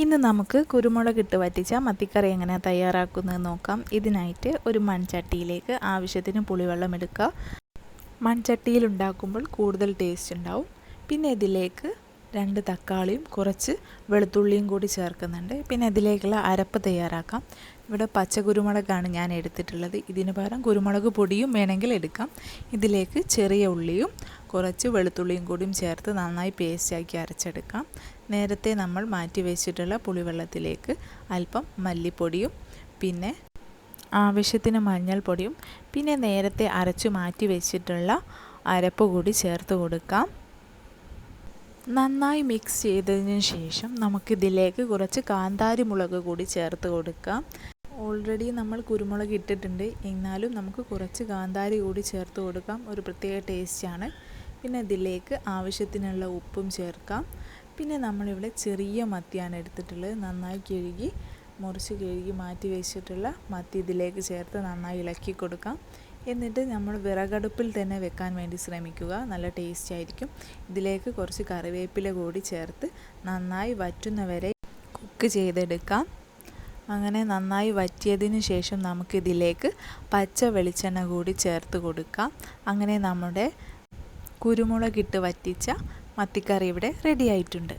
ഇന്ന് നമുക്ക് കുരുമുളക് ഇട്ട് വറ്റിച്ച മത്തിക്കറി എങ്ങനെ തയ്യാറാക്കുന്നത് നോക്കാം. ഇതിനായിട്ട് ഒരു മൺചട്ടിയിലേക്ക് ആവശ്യത്തിന് പുളിവെള്ളം എടുക്കുക മൺചട്ടിയിൽ ഉണ്ടാക്കുമ്പോൾ കൂടുതൽ ടേസ്റ്റ് ഉണ്ടാവും. പിന്നെ ഇതിലേക്ക് രണ്ട് തക്കാളിയും കുറച്ച് വെളുത്തുള്ളിയും കൂടി ചേർക്കുന്നുണ്ട്. പിന്നെ ഇതിലേക്കുള്ള അരപ്പ് തയ്യാറാക്കാം. ഇവിടെ പച്ച കുരുമുളകാണ് ഞാൻ എടുത്തിട്ടുള്ളത്. ഇതിന് പകരം കുരുമുളക് പൊടിയും വേണമെങ്കിൽ എടുക്കാം. ഇതിലേക്ക് ചെറിയ ഉള്ളിയും കുറച്ച് വെളുത്തുള്ളിയും കൂടിയും ചേർത്ത് നന്നായി പേസ്റ്റാക്കി അരച്ചെടുക്കാം. നേരത്തെ നമ്മൾ മാറ്റി വെച്ചിട്ടുള്ള പുളിവെള്ളത്തിലേക്ക് അല്പം മല്ലിപ്പൊടിയും പിന്നെ ആവശ്യത്തിന് മഞ്ഞൾപ്പൊടിയും പിന്നെ നേരത്തെ അരച്ചു മാറ്റി വെച്ചിട്ടുള്ള അരപ്പ് കൂടി ചേർത്ത് കൊടുക്കാം. നന്നായി മിക്സ് ചെയ്തതിന് ശേഷം നമുക്കിതിലേക്ക് കുറച്ച് കാന്താരി മുളക് കൂടി ചേർത്ത് കൊടുക്കാം. ഓൾറെഡി നമ്മൾ കുരുമുളക് ഇട്ടിട്ടുണ്ട്. എന്നാലും നമുക്ക് കുറച്ച് കാന്താരി കൂടി ചേർത്ത് കൊടുക്കാം. ഒരു പ്രത്യേക ടേസ്റ്റാണ് പിന്നെ ഇതിലേക്ക് ആവശ്യത്തിനുള്ള ഉപ്പും ചേർക്കാം. പിന്നെ നമ്മളിവിടെ ചെറിയ മത്തിയാണ് എടുത്തിട്ടുള്ളത്. നന്നായി കഴുകി മുറിച്ച് കഴുകി മാറ്റി വെച്ചിട്ടുള്ള മത്തി ഇതിലേക്ക് ചേർത്ത് നന്നായി ഇളക്കി കൊടുക്കാം. എന്നിട്ട് നമ്മൾ വിറകടുപ്പിൽ തന്നെ വെക്കാൻ വേണ്ടി ശ്രമിക്കുക. നല്ല ടേസ്റ്റ് ആയിരിക്കും. ഇതിലേക്ക് കുറച്ച് കറിവേപ്പില കൂടി ചേർത്ത് നന്നായി വറ്റുന്നവരെ കുക്ക് ചെയ്തെടുക്കാം. അങ്ങനെ നന്നായി വറ്റിയതിന് ശേഷം നമുക്കിതിലേക്ക് പച്ച വെളിച്ചെണ്ണ കൂടി ചേർത്ത് കൊടുക്കാം. അങ്ങനെ നമ്മുടെ കുരുമുളകിട്ട് വറ്റിച്ച മത്തിക്കറി ഇവിടെ റെഡി ആയിട്ടുണ്ട്.